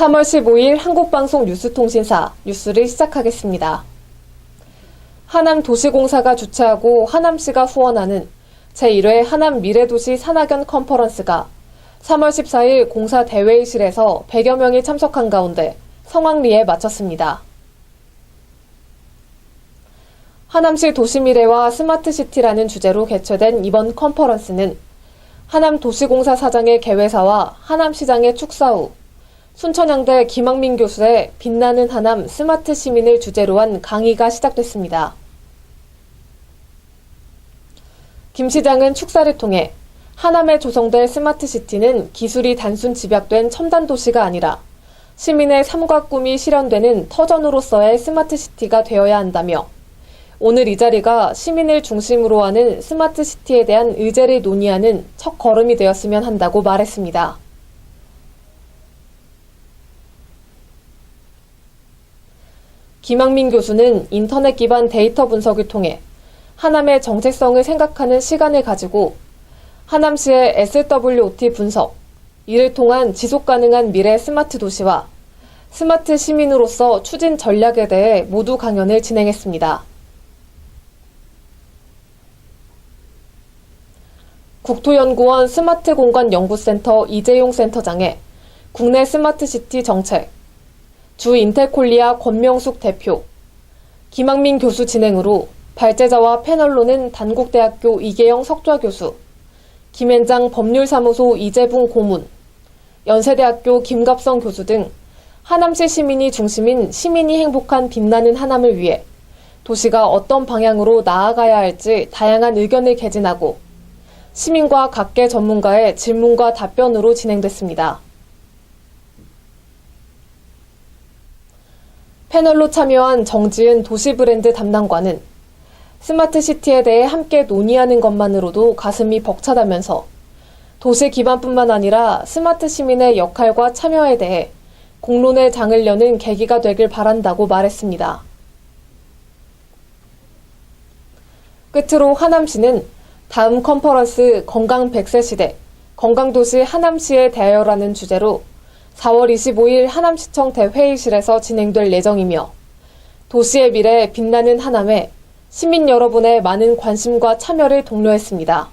3월 15일 한국방송 뉴스통신사 뉴스를 시작하겠습니다. 하남 도시공사가 주최하고 하남시가 후원하는 제1회 하남 미래도시 산학연 컨퍼런스가 3월 14일 공사 대회의실에서 100여 명이 참석한 가운데 성황리에 마쳤습니다. 하남시 도시미래와 스마트시티라는 주제로 개최된 이번 컨퍼런스는 하남 도시공사 사장의 개회사와 하남시장의 축사 후 순천향대 김학민 교수의 빛나는 하남 스마트 시민을 주제로 한 강의가 시작됐습니다. 김 시장은 축사를 통해 하남에 조성될 스마트 시티는 기술이 단순 집약된 첨단 도시가 아니라 시민의 삶과 꿈이 실현되는 터전으로서의 스마트 시티가 되어야 한다며 오늘 이 자리가 시민을 중심으로 하는 스마트 시티에 대한 의제를 논의하는 첫 걸음이 되었으면 한다고 말했습니다. 김학민 교수는 인터넷 기반 데이터 분석을 통해 하남의 정체성을 생각하는 시간을 가지고 하남시의 SWOT 분석, 이를 통한 지속 가능한 미래 스마트 도시와 스마트 시민으로서 추진 전략에 대해 모두 강연을 진행했습니다. 국토연구원 스마트 공간 연구센터 이재용 센터장의 국내 스마트 시티 정책, 주 인텔콜리아 권명숙 대표, 김학민 교수 진행으로 발제자와 패널로는 단국대학교 이계영 석좌 교수, 김현장 법률사무소 이재붕 고문, 연세대학교 김갑성 교수 등 하남시 시민이 중심인 시민이 행복한 빛나는 하남을 위해 도시가 어떤 방향으로 나아가야 할지 다양한 의견을 개진하고 시민과 각계 전문가의 질문과 답변으로 진행됐습니다. 패널로 참여한 정지은 도시 브랜드 담당관은 스마트시티에 대해 함께 논의하는 것만으로도 가슴이 벅차다면서 도시 기반뿐만 아니라 스마트 시민의 역할과 참여에 대해 공론의 장을 여는 계기가 되길 바란다고 말했습니다. 끝으로 하남시는 다음 컨퍼런스 건강 100세 시대 건강도시 하남시에 대하여라는 주제로 4월 25일 하남시청 대회의실에서 진행될 예정이며 도시의 미래 빛나는 하남에 시민 여러분의 많은 관심과 참여를 독려했습니다.